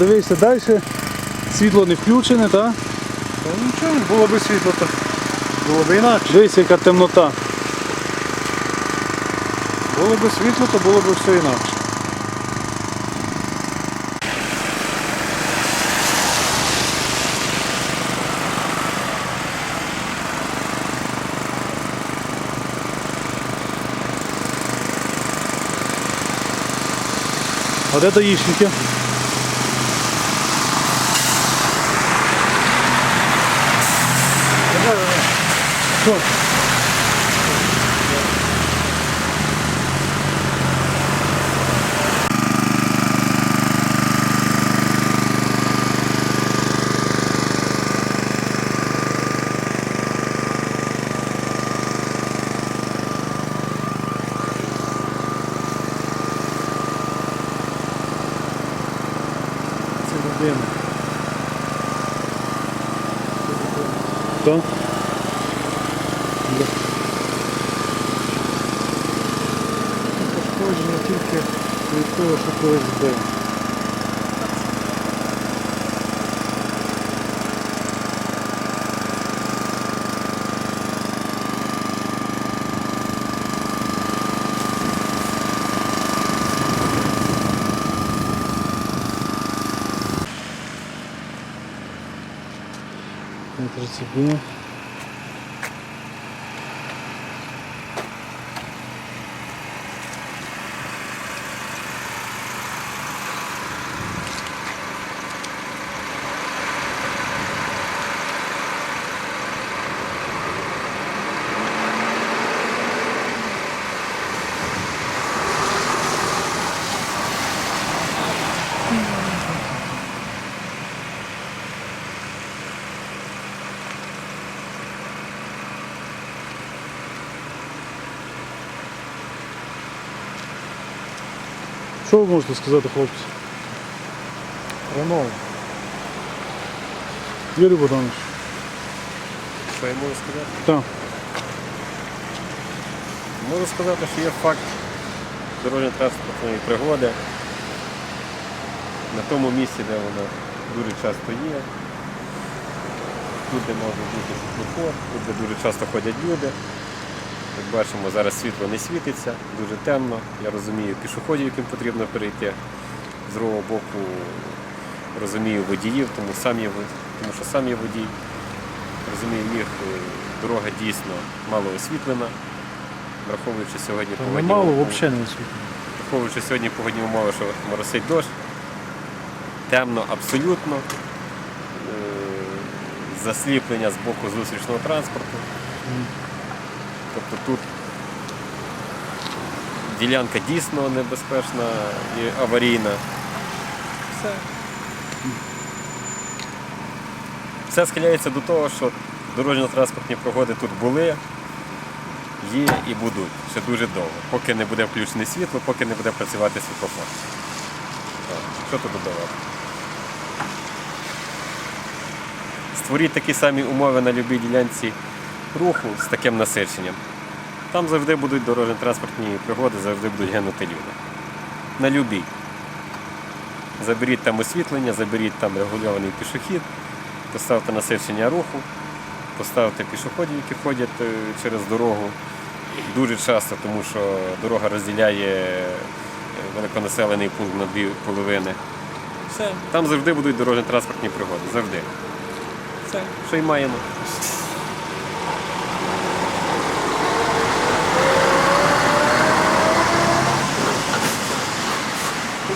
Подивися далі. Світло не включене, так? Та нічого, було б світло, то було б інакше. Дивись, яка темнота. Було б світло, то було б все інакше. А де даїшники? Що? Це людина. Хто? Пошкодження тільки від того, що когось збив. Метр собі. Що ви можете сказати, хлопці? Ремонт. Юрій Богданович. Що я можу сказати? Так. Можу сказати, що є факт дорожньо-транспортної пригоди на тому місці, де вона дуже часто є. Тут, де може бути світлофор, тут, де дуже часто ходять люди. Як бачимо, зараз світло не світиться, дуже темно. Я розумію пішоходів, яким потрібно перейти. З другого боку розумію водіїв, тому, сам є, тому що сам є водій. Розумію, їх е, дорога дійсно мало освітлена, враховуючи сьогодні Та погодні мало умови. взагалі не освітлено. Враховуючи сьогодні погодні умови, що моросить дощ, темно абсолютно, е, засліплення з боку зустрічного транспорту. Тобто тут ділянка дійсно небезпечна і аварійна. Все. Все схиляється до того, що дорожньо-транспортні пригоди тут були, є і будуть ще дуже довго, поки не буде включене світло, поки не буде працювати світлофор. Що тут додавати? Створіть такі самі умови на будь-якій ділянці руху з таким насиченням. Там завжди будуть дорожньо-транспортні пригоди, завжди будуть гинути люди. На любій. Заберіть там освітлення, заберіть там регульований пішохід, поставте насичення руху, поставте пішоходів, які ходять е, через дорогу. Дуже часто, тому що дорога розділяє е, великонаселений пункт на дві половини. Все. Там завжди будуть дорожньо-транспортні пригоди. Завжди. Все. Що й маємо.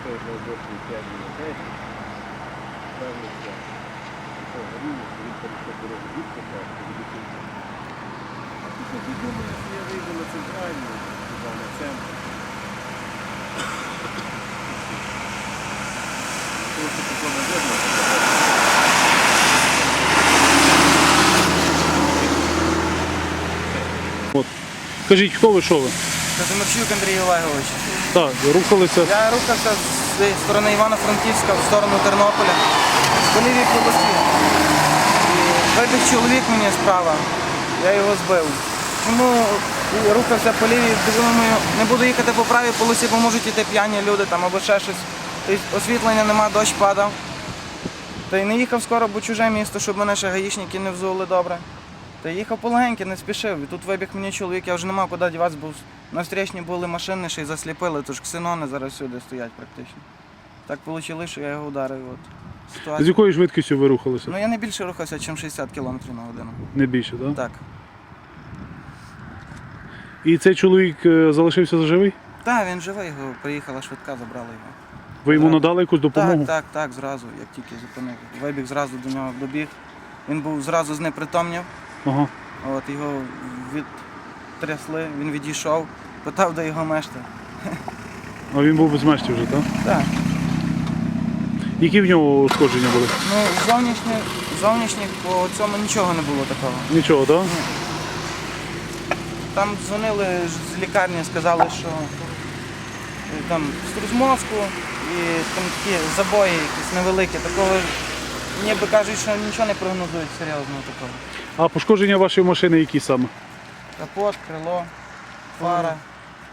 стоїть на обочині 5 мінутей. Певний час. А тут я думаю, що я выйду на центральную туди на центр. Просто тут не видно. От. Кажіть, хто ви, що? Казимирчук Андрій Олегович. Так, рухалися. Я рухався з сторони Івано-Франківська в сторону Тернополя. По лівій полосі. Вибіг чоловік мені справа. Я його збив. Чому я рухався по лівій, думаю, не буду їхати по правій полосі, бо можуть іти п'яні люди там або ще щось. Тобто освітлення нема, дощ падав. Та й не їхав скоро, бо чуже місто, щоб мене ще гаїшники не взули добре. Та їхав полегеньки, не спішив. І тут вибіг мені чоловік, я вже не мав куди діватися, бо на встрічні були машини, ще й засліпили, тож ксенони зараз сюди стоять практично. Так вийшло, що я його ударив. От. З якою швидкістю ви рухалися? Ну я не більше рухався, ніж 60 км на годину. Не більше, так? Так. І цей чоловік е, залишився живий? Так, він живий, його приїхала швидка, забрала його. Ви йому Так. надали якусь допомогу? Так, так, так, зразу, як тільки зупинив. Вибіг зразу до нього добіг. Він був зразу знепритомнів, Ага. от його відтрясли, він відійшов, питав, де його мешти. А він був без мешті вже, так? Так. Які в нього ушкодження були? Ну, зовнішніх, зовнішніх по цьому нічого не було такого. Нічого, так? Там дзвонили з лікарні, сказали, що е, там струс мозку і там такі забої якісь невеликі. Такого ніби кажуть, що нічого не прогнозують серйозного такого. А пошкодження вашої машини які саме? Капот, крило, фара,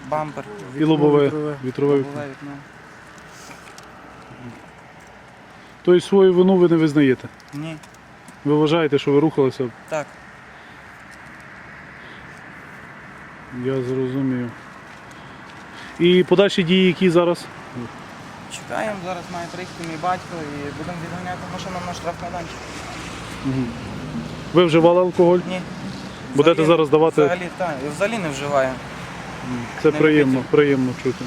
бампер, І лобове, вітрове. вітрове вікно. лобове вікно. Тобто свою вину ви не визнаєте. Ні, Ви вважаєте, що ви рухалися? так. Я зрозумів. І подальші дії, які зараз? Чекаємо, зараз має приїхати мій батько і будемо відганяти машину на штрафмайданчик. Ви вживали алкоголь? Ні. Будете Взагалі- зараз давати? Взагалі, так, я взагалі не вживаю. Це Не приємно, приємно чути.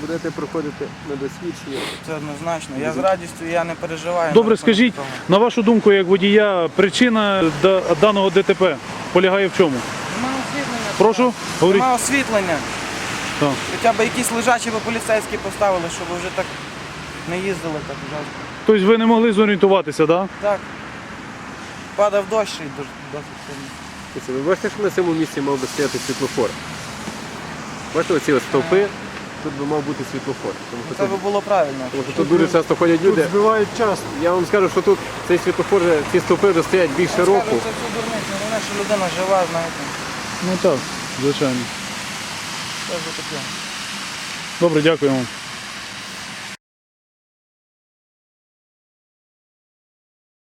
Будете проходити на досвідчення. Це однозначно. Я з радістю, я не переживаю. Добре, на рахунок скажіть, того. на вашу думку, як водія, причина да- даного ДТП полягає в чому? Нема освітлення. Прошу, говоріть. Нема освітлення. Так. Хоча б якісь лежачі поліцейські поставили, щоб вже так не їздили так жорстко. Тобто ви не могли зорієнтуватися, так? Так. Падав дощ і дуже досить сильно. Ви бачите, що на цьому місці мав би стояти світлофор. Бачите, оці ось стовпи, тут би мав бути світлофор. Тому що Це би тут, було правильно. тому що тут дуже часто ходять люди. збивають час. Я вам скажу, що тут цей світлофор, вже- ці стовпи вже стоять більше Я скажу, року. Це все дурниця. Головне, що людина жива, знаєте. Ну так, звичайно. Це вже таке. Добре, дякую вам.